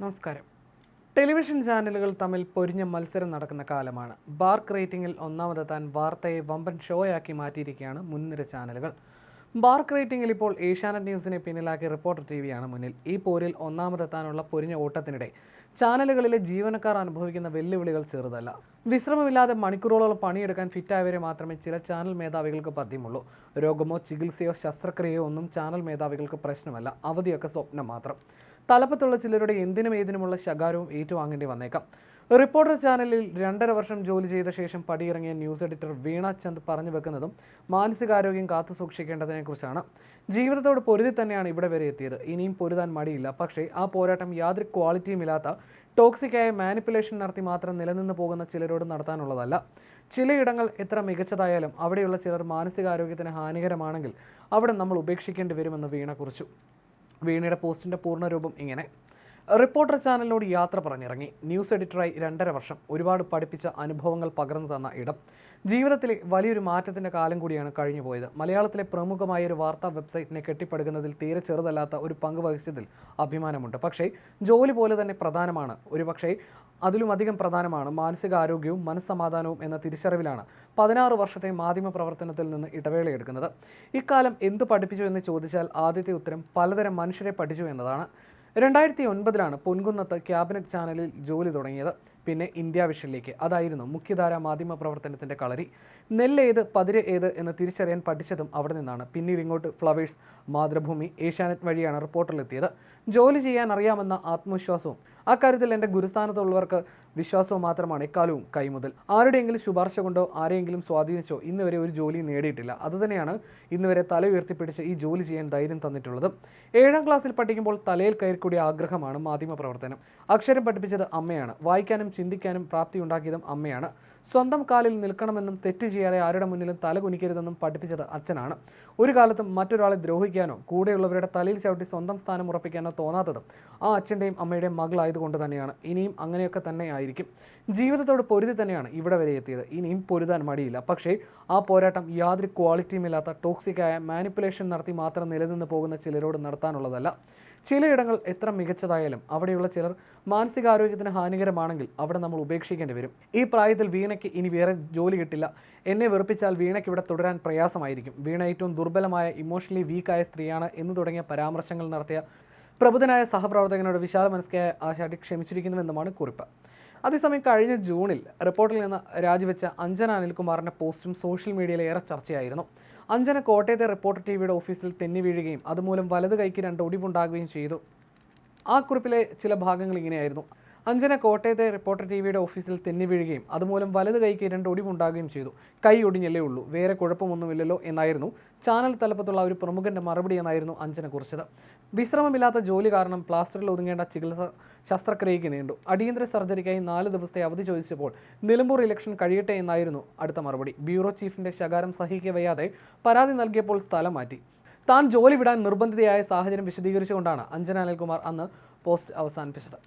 നമസ്കാരം. ടെലിവിഷൻ ചാനലുകൾ തമ്മിൽ പൊരിഞ്ഞ മത്സരം നടക്കുന്ന കാലമാണ്. ബാർക്ക് റേറ്റിംഗിൽ ഒന്നാമതെത്താൻ വാർത്തയെ വമ്പൻ ഷോയാക്കി മാറ്റിയിരിക്കുകയാണ് മുൻനിര ചാനലുകൾ. ബാർക്ക് റേറ്റിംഗിൽ ഇപ്പോൾ ഏഷ്യാനെറ്റ് ന്യൂസിനെ പിന്നിലാക്കി റിപ്പോർട്ടർ ടി വിയാണ് മുന്നിൽ. ഈ പോരിൽ ഒന്നാമതെത്താനുള്ള പൊരിഞ്ഞ ഓട്ടത്തിനിടെ ചാനലുകളിലെ ജീവനക്കാർ അനുഭവിക്കുന്ന വെല്ലുവിളികൾ ചെറുതല്ല. വിശ്രമമില്ലാതെ മണിക്കൂറുകളോളം പണിയെടുക്കാൻ ഫിറ്റായവരെ മാത്രമേ ചില ചാനൽ മേധാവികൾക്ക് പദ്യമുള്ളൂ രോഗമോ ചികിത്സയോ ശസ്ത്രക്രിയയോ ഒന്നും ചാനൽ മേധാവികൾക്ക് പ്രശ്നമല്ല. അവധിയൊക്കെ സ്വപ്നം മാത്രം. തലപ്പത്തുള്ള ചിലരുടെ എന്തിനും ഏതിനുമുള്ള ശകാരവും ഏറ്റുവാങ്ങേണ്ടി വന്നേക്കാം. റിപ്പോർട്ടർ ചാനലിൽ രണ്ടര വർഷം ജോലി ചെയ്ത ശേഷം പടിയിറങ്ങിയ ന്യൂസ് എഡിറ്റർ വീണ ചന്ദ് പറഞ്ഞു വെക്കുന്നതും മാനസികാരോഗ്യം കാത്തു സൂക്ഷിക്കേണ്ടതിനെക്കുറിച്ചാണ് ജീവിതത്തോട് പൊരുതി തന്നെയാണ് ഇവിടെ വരെ എത്തിയത്. ഇനിയും പൊരുതാൻ മടിയില്ല. പക്ഷേ ആ പോരാട്ടം യാതൊരു ക്വാളിറ്റിയും ഇല്ലാത്ത ടോക്സിക്കായ മാനിപ്പുലേഷൻ നടത്തി മാത്രം നിലനിന്ന് പോകുന്ന ചിലരോട് നടത്താനുള്ളതല്ല. ചിലയിടങ്ങൾ എത്ര മികച്ചതായാലും അവിടെയുള്ള ചിലർ മാനസികാരോഗ്യത്തിന് ഹാനികരമാണെങ്കിൽ അവിടെ നമ്മൾ ഉപേക്ഷിക്കേണ്ടി വരുമെന്ന് വീണ കുറിച്ചു. വീണയുടെ പോസ്റ്റിന്റെ പൂർണരൂപം ഇങ്ങനെ. റിപ്പോർട്ടർ ചാനലിനോട് യാത്ര പറഞ്ഞിറങ്ങി. ന്യൂസ് എഡിറ്ററായി രണ്ടര വർഷം ഒരുപാട് പഠിപ്പിച്ച അനുഭവങ്ങൾ പകർന്നു തന്ന ഇടം. ജീവിതത്തിലെ വലിയൊരു മാറ്റത്തിന്റെ കാലം കൂടിയാണ് കഴിഞ്ഞു പോയത്. മലയാളത്തിലെ പ്രമുഖമായ ഒരു വാർത്താ വെബ്സൈറ്റിനെ കെട്ടിപ്പടുക്കുന്നതിൽ തീരെ ചെറുതല്ലാത്ത ഒരു പങ്ക് വഹിച്ചതിൽ അഭിമാനമുണ്ട്. പക്ഷേ ജോലി പോലെ തന്നെ പ്രധാനമാണ്. ഒരു പക്ഷേ അതിലുമധികം പ്രധാനമാണ് മാനസികാരോഗ്യവും മനസ്സമാധാനവും എന്ന തിരിച്ചറിവിലാണ് പതിനാറ് വർഷത്തെ മാധ്യമ പ്രവർത്തനത്തിൽ നിന്ന് ഇടവേളയെടുക്കുന്നത് ഇക്കാലം എന്ത് പഠിപ്പിച്ചു എന്ന് ചോദിച്ചാൽ ആദ്യത്തെ ഉത്തരം പലതരം മനുഷ്യരെ പഠിച്ചു എന്നതാണ്. രണ്ടായിരത്തി ഒൻപതിലാണ് പൊൻകുന്നത്ത് ക്യാബിനറ്റ് ചാനലിൽ ജോലി തുടങ്ങിയത്. പിന്നെ ഇന്ത്യ വിഷനിലേക്ക്. അതായിരുന്നു മുഖ്യധാര മാധ്യമ പ്രവർത്തനത്തിന്റെ കളരി. നെല്ല് ഏത് പതിര് ഏത് എന്ന് തിരിച്ചറിയാൻ പഠിച്ചതും അവിടെ നിന്നാണ്. പിന്നീട് ഇങ്ങോട്ട് ഫ്ലവേഴ്സ് മാതൃഭൂമി ഏഷ്യാനെറ്റ് വഴിയാണ് റിപ്പോർട്ടറിലെത്തിയത്. ജോലി ചെയ്യാൻ അറിയാമെന്ന ആത്മവിശ്വാസവും അക്കാര്യത്തിൽ എന്റെ ഗുരുസ്ഥാനത്തുള്ളവർക്ക് വിശ്വാസവും മാത്രമാണ് എക്കാലവും കൈമുതൽ. ആരുടെയെങ്കിലും ശുപാർശ കൊണ്ടോ ആരെയെങ്കിലും സ്വാധീനിച്ചോ ഇന്ന് വരെ ഒരു ജോലി നേടിയിട്ടില്ല. അതുതന്നെയാണ് ഇന്ന് വരെ തല ഉയർത്തിപ്പിടിച്ച് ഈ ജോലി ചെയ്യാൻ ധൈര്യം തന്നിട്ടുള്ളത്. ഏഴാം ക്ലാസ്സിൽ പഠിക്കുമ്പോൾ തലയിൽ കയറിക്കൂടിയ ആഗ്രഹമാണ് മാധ്യമ പ്രവർത്തനം. അക്ഷരം പഠിപ്പിച്ചത് അമ്മയാണ്. വായിക്കാനും ചിന്തിക്കാനും പ്രാപ്തി ഉണ്ടാക്കിയതും അമ്മയാണ്. സ്വന്തം കാലിൽ നിൽക്കണമെന്നും തെറ്റ് ചെയ്യാതെ ആരുടെ മുന്നിലും തല കുനിക്കരുതെന്നും പഠിപ്പിച്ചത് അച്ഛനാണ്. ഒരു കാലത്തും മറ്റൊരാളെ ദ്രോഹിക്കാനോ കൂടെയുള്ളവരുടെ തലയിൽ ചവിട്ടി സ്വന്തം സ്ഥാനം ഉറപ്പിക്കാനോ തോന്നാത്തതും ആ അച്ഛന്റെയും അമ്മയുടെയും മകളായതുകൊണ്ട് തന്നെയാണ്. ഇനിയും അങ്ങനെയൊക്കെ തന്നെ ആയിരിക്കും ജീവിതത്തോട് പൊരുതി തന്നെയാണ് ഇവിടെ വരെ എത്തിയത്. ഇനിയും പൊരുതാൻ മടിയില്ല. പക്ഷേ ആ പോരാട്ടം യാതൊരു ക്വാളിറ്റിയും ഇല്ലാത്ത ടോക്സിക്കായ മാനിപ്പുലേഷൻ നടത്തി മാത്രം നിലനിന്ന് പോകുന്ന ചിലരോട് നടത്താനുള്ളതല്ല. ചിലയിടങ്ങൾ എത്ര മികച്ചതായാലും അവിടെയുള്ള ചിലർ മാനസികാരോഗ്യത്തിന് ഹാനികരമാണെങ്കിൽ അവിടെ നമ്മൾ ഉപേക്ഷിക്കേണ്ടി വരും. ഈ പ്രായത്തിൽ വീണയ്ക്ക് ഇനി വേറെ ജോലി കിട്ടില്ല. എന്നെ വെറുപ്പിച്ചാൽ വീണയ്ക്ക് ഇവിടെ തുടരാൻ പ്രയാസമായിരിക്കും. വീണ ഏറ്റവും ദുർബലമായ ഇമോഷണലി വീക്കായ സ്ത്രീയാണ് എന്ന് തുടങ്ങിയ പരാമർശങ്ങൾ നടത്തിയ പ്രബുദ്ധനായ സഹപ്രവർത്തകനോട് വിശാല മനസ്കയായ ആശാട്ടി ക്ഷമിച്ചിരിക്കുന്നുവെന്നുമാണ് കുറിപ്പ്. അതേസമയം കഴിഞ്ഞ ജൂണിൽ റിപ്പോർട്ടിൽ നിന്ന് രാജിവെച്ച അഞ്ജന അനിൽകുമാറിന്റെ പോസ്റ്റും സോഷ്യൽ മീഡിയയിൽ ഏറെ ചർച്ചയായിരുന്നു. അഞ്ജന കോട്ടയത്തെ റിപ്പോർട്ടർ ടി വിയുടെ ഓഫീസിൽ തെന്നി വീഴുകയും അതുമൂലം വലത് കൈക്ക് രണ്ട് ഒടിവുണ്ടാകുകയും ചെയ്തു. ആ കുറിപ്പിലെ ചില ഭാഗങ്ങൾ ഇങ്ങനെയായിരുന്നു. അഞ്ജന കോട്ടയത്തെ റിപ്പോർട്ടർ ടി വിയുടെ ഓഫീസിൽ തെന്നി വീഴുകയും അതുമൂലം വലത് കൈക്ക് രണ്ട് ഒടിവുണ്ടാകുകയും ചെയ്തു. കൈ ഒടിഞ്ഞല്ലേ ഉള്ളൂ. വേറെ കുഴപ്പമൊന്നുമില്ലല്ലോ എന്നായിരുന്നു ചാനൽ തലപ്പത്തുള്ള ഒരു പ്രമുഖന്റെ മറുപടി എന്നായിരുന്നു അഞ്ജന കുറിച്ചത്. വിശ്രമമില്ലാത്ത ജോലി കാരണം പ്ലാസ്റ്ററിൽ ഒതുങ്ങേണ്ട ചികിത്സ ശസ്ത്രക്രിയയ്ക്ക് നീണ്ടു. അടിയന്തര സർജറിക്കായി നാല് ദിവസത്തെ അവധി ചോദിച്ചപ്പോൾ നിലമ്പൂർ ഇലക്ഷൻ കഴിയട്ടെ എന്നായിരുന്നു അടുത്ത മറുപടി. ബ്യൂറോ ചീഫിന്റെ ശകാരം സഹിക്കവയ്യാതെ പരാതി നൽകിയപ്പോൾ സ്ഥലം മാറ്റി. താൻ ജോലി വിടാൻ നിർബന്ധിതയായ സാഹചര്യം വിശദീകരിച്ചുകൊണ്ടാണ് അഞ്ജന അനിൽകുമാർ അന്ന് പോസ്റ്റ് അവസാനിപ്പിച്ചത്.